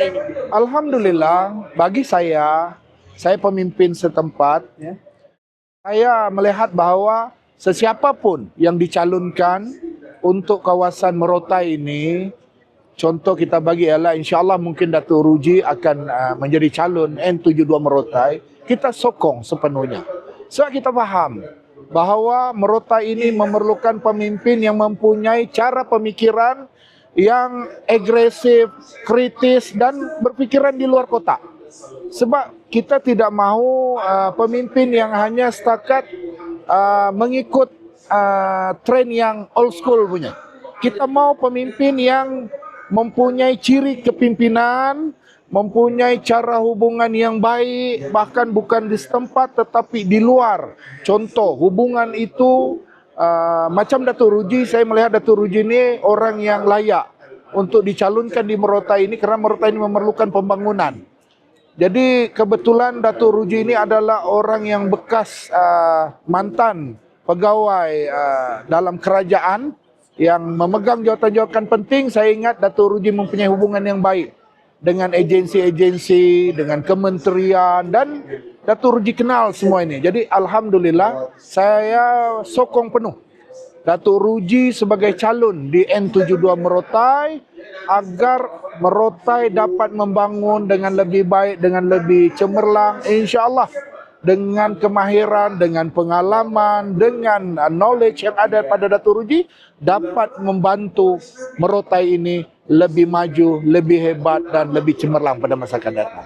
ini? Alhamdulillah, bagi saya, saya pemimpin setempat, ya, saya melihat bahawa sesiapapun yang dicalonkan untuk kawasan Merotai ini, contoh kita bagi ialah insyaAllah mungkin Datuk Ruji akan uh, menjadi calon N72 Merotai, kita sokong sepenuhnya. Sebab kita faham bahawa Merotai ini memerlukan pemimpin yang mempunyai cara pemikiran yang agresif, kritis dan berpikiran di luar kotak. Sebab kita tidak mahu uh, pemimpin yang hanya setakat uh, mengikut uh, tren yang old school punya. Kita mau pemimpin yang mempunyai ciri kepimpinan, mempunyai cara hubungan yang baik, bahkan bukan di setempat tetapi di luar. Contoh, hubungan itu uh, macam Datuk Ruji, saya melihat Datuk Ruji ini orang yang layak untuk dicalonkan di Merotai ini kerana Merotai ini memerlukan pembangunan. Jadi kebetulan Datuk Ruji ini adalah orang yang bekas uh, mantan pegawai uh, dalam kerajaan yang memegang jawatan-jawatan penting. Saya ingat Datuk Ruji mempunyai hubungan yang baik dengan agensi-agensi, dengan kementerian dan Datuk Ruji kenal semua ini. Jadi alhamdulillah saya sokong penuh Datuk Ruji sebagai calon di N72 Merotai agar Merotai dapat membangun dengan lebih baik, dengan lebih cemerlang insya-Allah dengan kemahiran, dengan pengalaman, dengan knowledge yang ada pada Datuk Ruji dapat membantu Merotai ini lebih maju, lebih hebat dan lebih cemerlang pada masa akan datang.